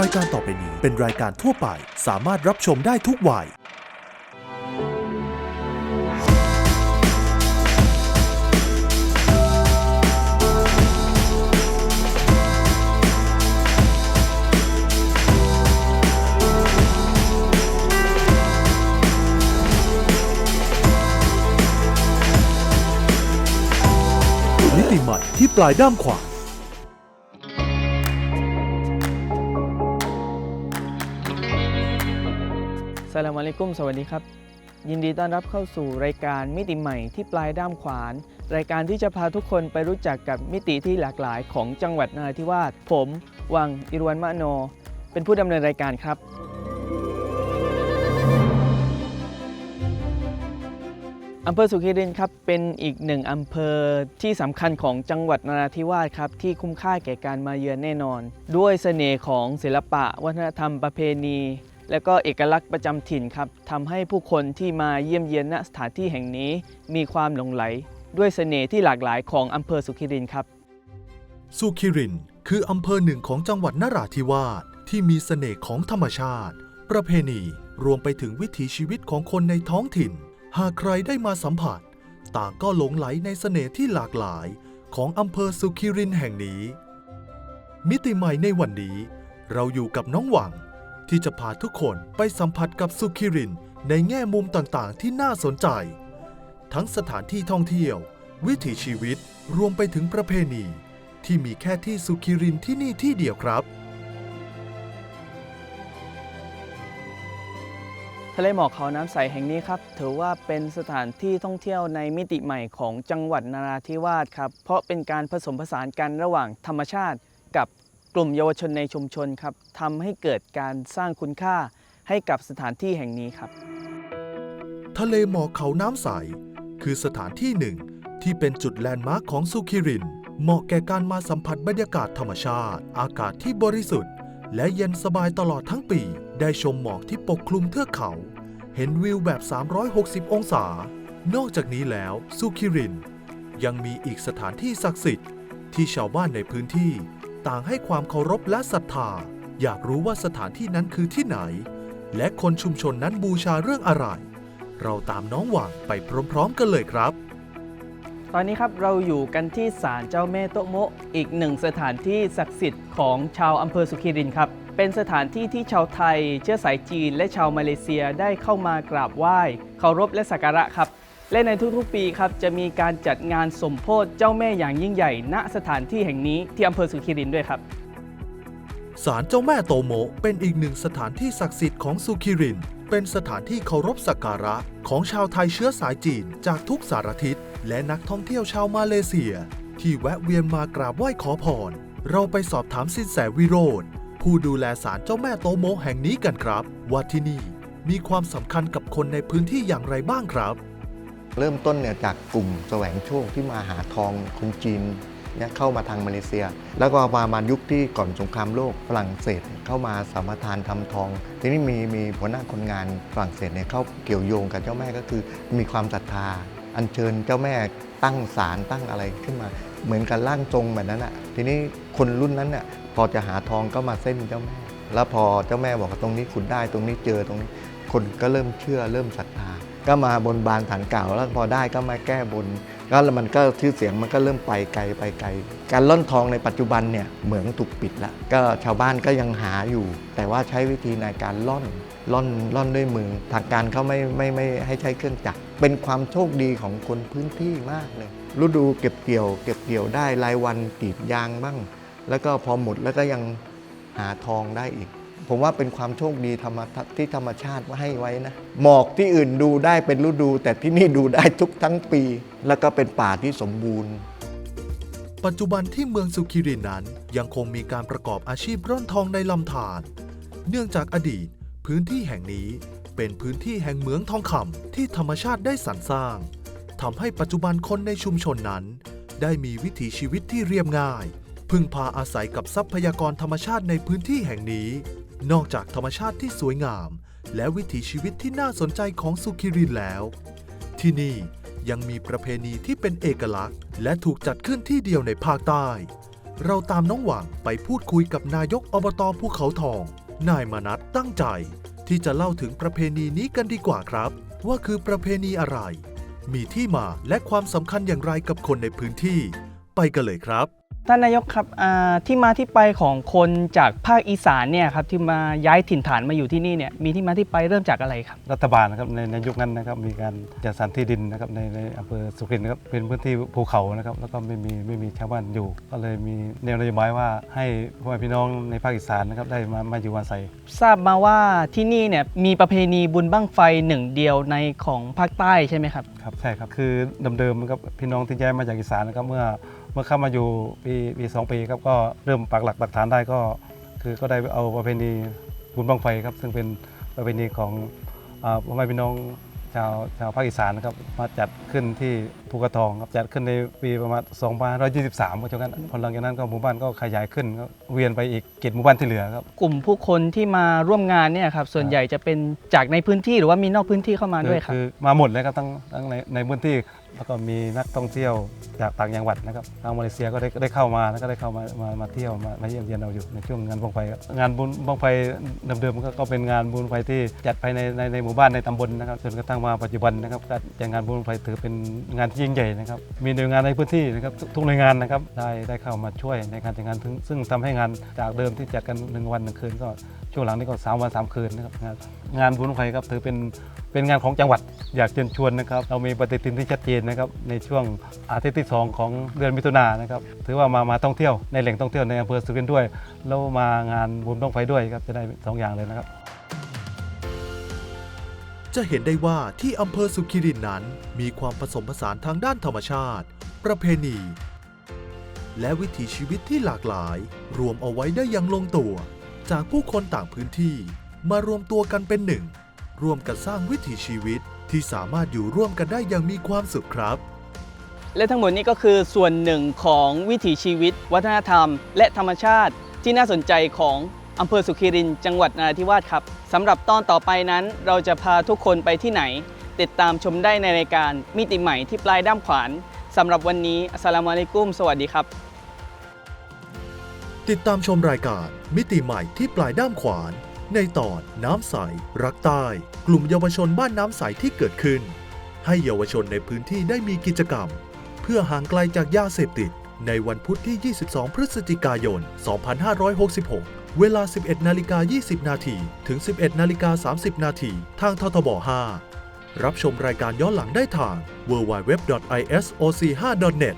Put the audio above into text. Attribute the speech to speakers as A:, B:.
A: รายการต่อไปนี้เป็นรายการทั่วไป สามารถรับชมได้ทุกวัย มิติใหม่ที่ปลายด้ามขวาน
B: สลามอะลัยกุมสวัสดีครับ ยินดีต้อนรับเข้าสู่รายการมิติใหม่ที่ปลายด้ามขวาน รายการที่จะพาทุกคนไปรู้จักกับมิติที่หลากหลายของจังหวัดนราธิวาสผมวังอิรวันมะโน เป็นผู้ดำเนินรายการครับ อำเภอสุขีรินครับเป็นอีกหนึ่งอำเภอที่สำคัญของจังหวัดนราธิวาสครับที่คุ้มค่าแก่การมาเยือนแน่นอน ด้วยเสน่ห์ของศิลปะ วัฒนธรรมประเพณี และก็เอกลักษณ์ประจำถิ่นครับทำให้ผู้คนที่มาเยี่ยมเยียนณสถานที่แห่งนี้มีความหลงไหล ด้วยเสน่ห์ที่หลากหลายของอำเภอสุขีรินครับ
A: สุขิรินคืออำเภอหนึ่งของจังหวัดนราธิวาสที่มีเสน่ห์ของธรรมชาติ ประเพณีรวมไปถึงวิถีชีวิตของคนในท้องถิ่น หากใครได้มาสัมผัส ต่างก็หลงไหลในเสน่ห์ที่หลากหลายของอำเภอสุขิรินแห่งนี้ มิติใหม่ในวันนี้ เราอยู่กับน้องหวัง ที่จะพาทุกคนไปสัมผัสกับสุขิรินในแง่มุมต่างๆ ที่น่าสนใจ ทั้งสถานที่ท่องเที่ยว วิถีชีวิตรวมไปถึงประเพณี ที่มีแค่ที่สุขิรินที่นี่ที่เดียวครับ
B: ทะเลหมอกเขาน้ำใสแห่งนี้ครับ ถือว่าเป็นสถานที่ท่องเที่ยวในมิติใหม่ของจังหวัดนราธิวาสครับ เพราะเป็นการผสมผสานกันระหว่างธรรมชาติกับ กลุ่มเยาวชนในชุมชนครับทำให้เกิดการสร้างคุณค่าให้กับสถานที่แห่งนี้ครับ
A: ทะเลหมอกเขาน้ำใส คือสถานที่หนึ่ง ที่เป็นจุดแลนด์มาร์คของสุขิริน เหมาะแก่การมาสัมผัสบรรยากาศธรรมชาติ อากาศที่บริสุทธิ์ และเย็นสบายตลอดทั้งปี ได้ชมหมอกที่ปกคลุมเทือกเขา เห็นวิวแบบ 360 องศา นอกจากนี้แล้วสุขิริน ยังมีอีกสถานที่ศักดิ์สิทธิ์ที่ชาวบ้านในพื้นที่ ต่างให้ความเคารพและศรัทธา อยากรู้ว่าสถานที่นั้นคือที่ไหน และคนชุมชนนั้นบูชาเรื่องอะไร เราตามน้องหว่างไปพร้อมๆกันเลยครับ
B: ตอนนี้ครับเราอยู่กันที่ศาลเจ้าแม่โตะโมะอีกหนึ่งสถานที่ศักดิ์สิทธิ์ของชาวอำเภอสุขีรินครับ เป็นสถานที่ที่ชาวไทย เชื้อสายจีน และชาวมาเลเซียได้เข้ามากราบไหว้เคารพและสักการะครับ และในทุกๆปีครับจะมีการจัดงานสมโพธิเจ้าแม่อย่างยิ่งใหญ่ ณสถานที่แห่งนี้ที่อำเภอสุขีรินด้วยครับ
A: ศาลเจ้าแม่โตโมเป็นอีกหนึ่งสถานที่ศักดิ์สิทธิ์ของสุขิริน เป็นสถานที่เคารพสักการะของชาวไทยเชื้อสายจีนจากทุกสารทิศและนักท่องเที่ยวชาวมาเลเซีย ที่แวะเวียนมากราบไหว้ขอพร เราไปสอบถามสินแสวิโรธผู้ดูแลศาลเจ้าแม่โตโมแห่งนี้กันครับ ว่าที่นี่มีความสำคัญกับคนในพื้นที่อย่างไรบ้างครับ
C: เริ่มต้นเนี่ยจากกลุ่มแสวงโชคที่มาหาทองคนจีนเนี่ยเข้ามาทางมาเลเซีย แล้วก็ประมาณยุคที่ก่อนสงครามโลกฝรั่งเศสเข้ามาสามทานทำทอง ทีนี้มีมีหัวหน้าคนงานฝรั่งเศสเนี่ยเข้าเกี่ยวโยงกับเจ้าแม่ก็คือมีความศรัทธา อัญเชิญเจ้าแม่ตั้งศาลตั้งอะไรขึ้นมา เหมือนกับร่างทรงแบบนั้นอะทีนี้คนรุ่นนั้นเนี่ยพอจะหาทองก็มาเส้นเจ้าแม่ แล้วพอเจ้าแม่บอกว่าตรงนี้ขุดได้ตรงนี้เจอตรงนี้ คนก็เริ่มเชื่อเริ่มศรัทธา ก็มาบนบานฐานเก่าแล้วพอได้ก็มาแก้บนก็แล้วมันก็ชื่อเสียงมันก็เริ่มไปไกลไปไกล การล่อนทองในปัจจุบันเนี่ยเหมืองถูกปิดละก็ชาวบ้านก็ยังหาอยู่ แต่ว่าใช้วิธีในการล่อนล่อนล่อนด้วยมือทางการเขาไม่ไม่ไม่ให้ใช้เครื่องจักรเป็นความโชคดีของคนพื้นที่มากเลยฤดูเก็บเกี่ยว เก็บเกี่ยวได้รายวันกีดยางบ้าง แล้วก็พอหมดแล้วก็ยังหาทองได้อีก ผมว่าเป็นความโชคดีธรรมที่ธรรมชาติให้ไว้นะ หมอกที่อื่นดูได้เป็นฤดู แต่ที่นี่ดูได้ทุกทั้งปี แล้วก็เป็นป่าที่สมบูรณ์
A: ปัจจุบันที่เมืองสุขิรินนั้น ยังคงมีการประกอบอาชีพร่อนทองในลำธารเนื่องจากอดีต พื้นที่แห่งนี้เป็นพื้นที่แห่งเหมืองทองคำที่ธรรมชาติได้สรรสร้างทำให้ปัจจุบันคนในชุมชนนั้น ได้มีวิถีชีวิตที่เรียบง่าย พึ่งพาอาศัยกับทรัพยากรธรรมชาติในพื้นที่แห่งนี้ นอกจากธรรมชาติที่สวยงาม และวิถีชีวิตที่น่าสนใจของสุขิรินแล้ว ที่นี่ยังมีประเพณีที่เป็นเอกลักษณ์ และถูกจัดขึ้นที่เดียวในภาคใต้ เราตามน้องหวังไปพูดคุยกับนายกอบตภูเขาทอง นายมนัทตั้งใจ ที่จะเล่าถึงประเพณีนี้กันดีกว่าครับ ว่าคือประเพณีอะไร มีที่มาและความสำคัญอย่างไรกับคนในพื้นที่ ไปกันเลยครับ
B: ท่านนายกครับอ่าที่มาที่ไปของคนจากภาคอีสานเนี่ยครับที่มาย้ายถิ่นฐานมาอยู่ที่นี่เนี่ยมีที่มาที่ไปเริ่มจากอะไรครับ
D: รัฐบาลนะครับในในยุคนั้นนะครับมีการจัดสรรที่ดินนะครับในในอำเภอสุรินทร์นะครับเป็นพื้นที่ภูเขานะครับแล้วก็ไม่มีไม่มีชาวบ้านอยู่ ก็เลยมีแนวนโยบายว่าให้พ่อแม่พี่น้องในภาคอีสานนะครับได้มามาอยู่อาศัย
B: ทราบมาว่าที่นี่เนี่ยมีประเพณีบุญบั้งไฟหนึ่งเดียวในของภาคใต้ใช่ไหมครับ
D: ครับใช่ครับคือเดิมๆนะครับพี่น้องที่ย้ายมาจากอีสานนะครับเมื่อเมื่อเข้ามาอยู่ปีปีสองปีครับก็เริ่มปักหลักปักฐานได้ก็คือก็ได้เอาประเพณีบุญบังไฟครับ ซึ่งเป็นประเพณีของพ่อแม่พี่น้องชาวชาวภาคอีสานนะครับมาจัดขึ้นที่ภูกระทองครับจัดขึ้นในปีประมาณ2523ก็จนกันพอหลังจากนั้นก็หมู่บ้านก็ขยายขึ้นก็เวียนไปอีกเกตหมู่บ้านที่เหลือครับ
B: กลุ่มผู้คนที่มาร่วมงานเนี่ยครับส่วนใหญ่จะเป็นจากในพื้นที่หรือว่ามีนอกพื้นที่เข้ามาด้วยครับ
D: คือมาหมดเลยครับทั้งทั้งในในพื้นที่แล้วก็มีนักท่องเที่ยวจากต่างจังหวัดนะครับทางมาเลเซียก็ได้ได้เข้ามาแล้วก็ได้เข้ามามามาเที่ยวมามาเยี่ยมเยียนเราอยู่ในช่วงงานบังไฟครับงานบุญบังไฟเดิมๆก็ก็เป็นงานบุญไฟที่จัดภายในในในหมู่บ้านในตำบลนะครับจนกระทั่งมาปัจจุบันนะครับการจัดงานบุญไฟถือเป็นงานที่ยิ่งใหญ่นะครับ มีหน่วยงานในพื้นที่นะครับทุกหน่วยงานนะครับได้ได้เข้ามาช่วยในการจัดงานซึ่งซึ่งทำให้งานจากเดิมที่จัดกันหนึ่งวันหนึ่งคืนก็ช่วงหลังนี้ก็สามวันสามคืนนะครับงานงานบุญไฟครับถือเป็นเป็นงานของจังหวัดอยากเชิญชวนนะครับ เรามีปฏิทินที่ชัดเจนนะครับในช่วงอาทิตย์ที่ 2 ของเดือนมิถุนายนนะครับถือว่ามามาท่องเที่ยวในแหล่งท่องเที่ยวในอำเภอสุรินทร์ด้วย แล้วมางานบุญต้องไฟด้วยครับจะได้สองอย่างเลยนะครับ
A: จะเห็นได้ว่าที่อำเภอสุขิรินนั้น มีความผสมผสานทางด้านธรรมชาติ ประเพณี และวิถีชีวิตที่หลากหลาย รวมเอาไว้ได้อย่างลงตัว จากผู้คนต่างพื้นที่มารวมตัวกันเป็นหนึ่ง ร่วมกันสร้างวิถีชีวิตที่สามารถอยู่ร่วมกันได้อย่างมีความสุขครับ
B: และทั้งหมดนี้ก็คือส่วนหนึ่งของวิถีชีวิต วัฒนธรรม และธรรมชาติที่น่าสนใจของ อำเภอสุขีรินจังหวัดนราธิวาสครับสำหรับตอนต่อไปนั้น เราจะพาทุกคนไปที่ไหน ติดตามชมได้ในรายการมิติใหม่ที่ปลายด้ามขวานสำหรับวันนี้อัสสลามุอะลัยกุมสวัสดีครับ
A: ติดตามชมรายการมิติใหม่ที่ปลายด้ามขวาน ในตอนน้ำใส รักใต้ กลุ่มเยาวชนบ้านน้ำใสที่เกิดขึ้น ให้เยาวชนในพื้นที่ได้มีกิจกรรม เพื่อห่างไกลจากยาเสพติด ในวันพุธที่ 22 พฤศจิกายน 2566 เวลา 11 นาฬิกา 20 นาทีถึง 11 นาฬิกา 30 นาทีทางททบ 5 รับชมรายการย้อนหลังได้ทาง www.isoc5.net